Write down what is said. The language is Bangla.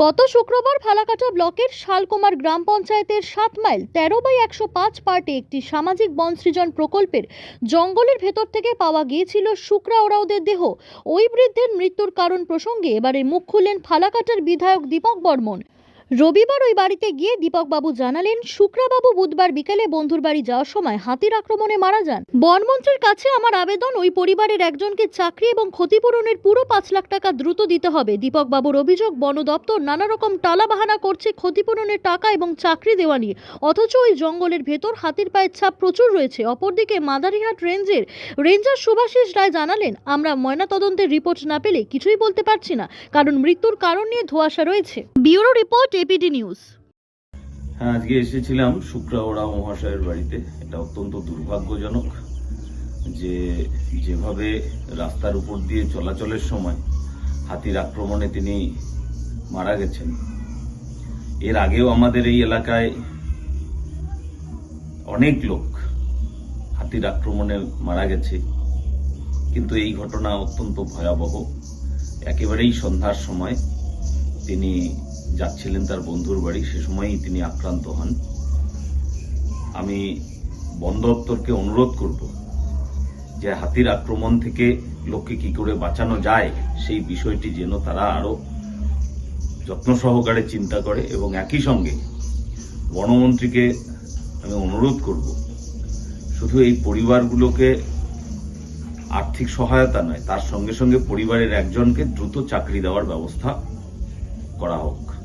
গত শুক্রবার ফালাকাটা ব্লকের শালকুমার গ্রাম পঞ্চায়েতের সাত মাইল তেরো বাই একশো পাঁচ পার্টে একটি সামাজিক বন সৃজন প্রকল্পের জঙ্গলের ভেতর থেকে পাওয়া গিয়েছিল শুক্রা ওরাওদের দেহ। ওই বৃদ্ধের মৃত্যুর কারণ প্রসঙ্গে এবারে মুখ খুললেন ফালাকাটার বিধায়ক দীপক বর্মন। রবিবার ওই বাড়িতে গিয়ে দীপকবাবু জানালেন, শুক্রাবাবু বুধবার বিকেলে বন্ধুর বাড়ি যাওয়ার সময় হাতির আক্রমণে মারা যান। বনমন্ত্রীর কাছে আমার আবেদন, ওই পরিবারের একজনকে চাকরি এবং ক্ষতিপূরণের পুরো পাঁচ লাখ টাকা দ্রুত দিতে হবে। দীপকবাবুর অভিযোগ, বন দপ্তর নানা রকম টালাবাহানা করছে ক্ষতিপূরণের টাকা এবং চাকরি দেওয়া নিয়ে। অথচ ওই জঙ্গলের ভেতর হাতির পায়ের ছাপ প্রচুর রয়েছে। অপরদিকে মাদারিহাট রেঞ্জের রেঞ্জার সুভাষিস রায় জানালেন, আমরা ময়নাতদন্তের রিপোর্ট না পেলে কিছুই বলতে পারছি না, কারণ মৃত্যুর কারণ নিয়ে ধোঁয়াশা রয়েছে। Bureau report APD news. হ্যাঁ আজকে এসেছিলাম শুক্রা ওরা মহাশয়ের বাড়িতে। এটা অত্যন্ত দুর্ভাগ্যজনক যে যেভাবে রাস্তার উপর দিয়ে চলাচলের সময় হাতির আক্রমণে তিনি মারা গেছেন। এর আগেও আমাদের এই এলাকায় অনেক লোক হাতির আক্রমণে মারা গেছে। কিন্তু এই ঘটনা অত্যন্ত ভয়াবহ। একেবারেই সন্ধ্যার সময় তিনি যাচ্ছিলেন তার বন্ধুর বাড়ি, সে সময়ই তিনি আক্রান্ত হন। আমি বন দপ্তরকে অনুরোধ করব যে হাতির আক্রমণ থেকে লোককে কি করে বাঁচানো যায়, সেই বিষয়টি যেন তারা আরও যত্ন সহকারে চিন্তা করে এবং একই সঙ্গে বনমন্ত্রীকে আমি অনুরোধ করব। শুধু এই পরিবারগুলোকে আর্থিক সহায়তা নয়, তার সঙ্গে সঙ্গে পরিবারের একজনকে দ্রুত চাকরি দেওয়ার ব্যবস্থা করা হোক।